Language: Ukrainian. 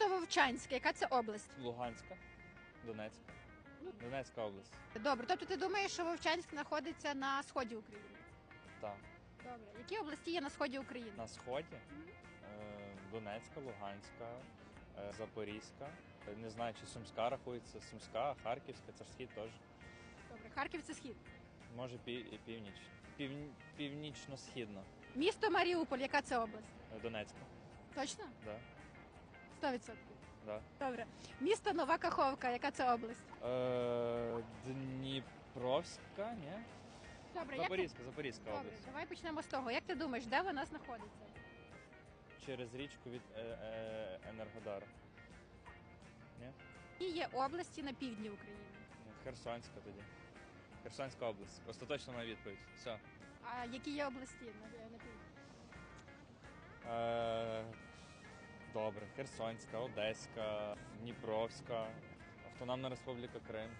Місто Вовчанське, яка це область? Луганська, Донецька. Донецька область. Добре, тобто ти думаєш, що Вовчанськ знаходиться на сході України? Так. Добре. Які області є на сході України? На сході е, Донецька, Луганська, е, Запорізька. Е, Не знаю, чи Сумська рахується. Сумська, Харківська, це ж схід теж. Добре, Харків це схід. Може пів, і північ. Пів, північно-східна. Місто Маріуполь, яка це область? Е, Донецька. Точно? Да, 100%. да. Добре. Місто Нова Каховка, яка це область? Е, Дніпровська, ні? Добре, як ти... Запорізька, Запорізька Добре, область. давай почнемо з того. Як ти думаєш, де вона знаходиться? Через річку від е, е, Енергодара. Ні? Які є області на півдні України? Ні, Херсонська тоді. Херсонська область. Остаточна на відповідь. Все. А які є області на, на півдні? Добре. Херсонська, Одеська, Дніпровська, Автономна Республіка Крим.